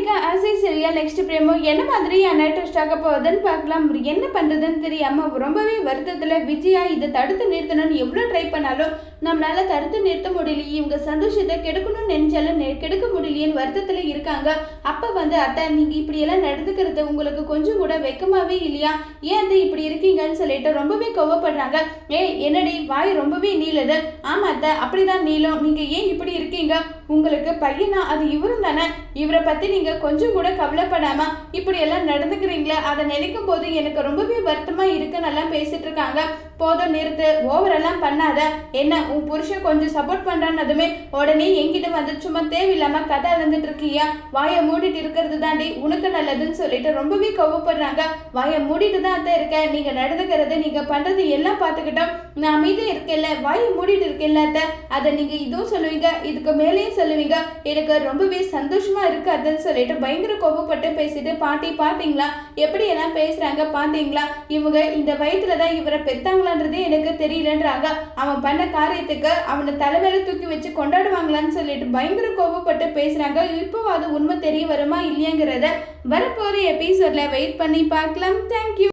இருக்க ஆசை சரியா நெக்ஸ்ட் பிரேமோ என்ன மாதிரியான ட்விஸ்ட் ஆக போகுதுன்னு பார்க்கலாம். என்ன பண்றதுன்னு தெரியாமல் ரொம்பவே வருத்தத்தில் விஜயா இதை தடுத்து நிறுத்தணும்னு எவ்வளோ ட்ரை பண்ணாலும் நம்மளால தடுத்து நிறுத்த முடியலையே. இவங்க சந்தோஷத்தை கெடுக்கணும்னு நினைச்சாலும் நெ- கெடுக்க முடியலையேன்னு வருத்தத்துல இருக்காங்க. அப்போ வந்து அத்தை நீங்கள் இப்படியெல்லாம் நடந்துக்கிறது உங்களுக்கு கொஞ்சம் கூட வெக்கமாகவே இல்லையா? ஏன் அது இப்படி இருக்கீங்கன்னு சொல்லிட்டு ரொம்பவே கோவப்படுறாங்க. ஏய் என்னடி வாய் ரொம்பவே நீளது. ஆமா அத்தை அப்படிதான் நீளம். நீங்கள் ஏன் இப்படி இருக்கீங்க? உங்களுக்கு பையனா? அது இவரும் தானே இவரை பற்றி நீங்கள் நீங்க கொஞ்சம் கூட கவலைப்படாம இப்படி எல்லாம் நடந்துக்கிறீங்களே அதை நினைக்கும் போது எனக்கு ரொம்பவே வருத்தமா இருக்குன்னு எல்லாம் பேசிட்டு இருக்காங்க. போதும் நிறுத்து ஓவரெல்லாம் பண்ணாத. என்ன உன் புருஷன் கொஞ்சம் சப்போர்ட் பண்ணுறான்னதுமே உடனே எங்கிட்ட வந்து சும்மா தேவையில்லாமல் கதை அளந்துட்டு இருக்கியா? வாயை மூடிட்டு இருக்கிறது தாண்டி உனக்கு நல்லதுன்னு சொல்லிட்டு ரொம்பவே கோவப்படுறாங்க. வாயை மூடிட்டு தான் அத்தை இருக்கேன் நீங்கள் நடந்துக்கிறது நீங்கள் பண்ணுறது எல்லாம் பார்த்துக்கிட்டோம். நான் அமைதியாக இருக்கேன்ல வாயை மூடிட்டு இருக்கேன்ல அத்தை. அதை நீங்கள் இதுவும் சொல்லுவீங்க இதுக்கு மேலேயும் சொல்லுவீங்க. எனக்கு ரொம்பவே சந்தோஷமாக இருக்கு அதுன்னு சொல்லிட்டு பயங்கர கோபப்பட்டு பேசிட்டு பாட்டி பாத்தீங்களா? எப்படி எல்லாம் பேசுறாங்க பாத்தீங்களா? இவங்க இந்த வயசுல தான் இவரை பெத்தாங்களான்றதே எனக்கு தெரியலன்றாங்க. அவன் பண்ண காரியத்துக்கு அவனை தலைமையில தூக்கி வச்சு கொண்டாடுவாங்களான்னு சொல்லிட்டு பயங்கர கோபப்பட்டு பேசுறாங்க. இப்போ அது உண்மை தெரிய வருமா இல்லையாங்கிறத வரப்போற எபிசோட்ல வெயிட் பண்ணி பார்க்கலாம். தேங்க்யூ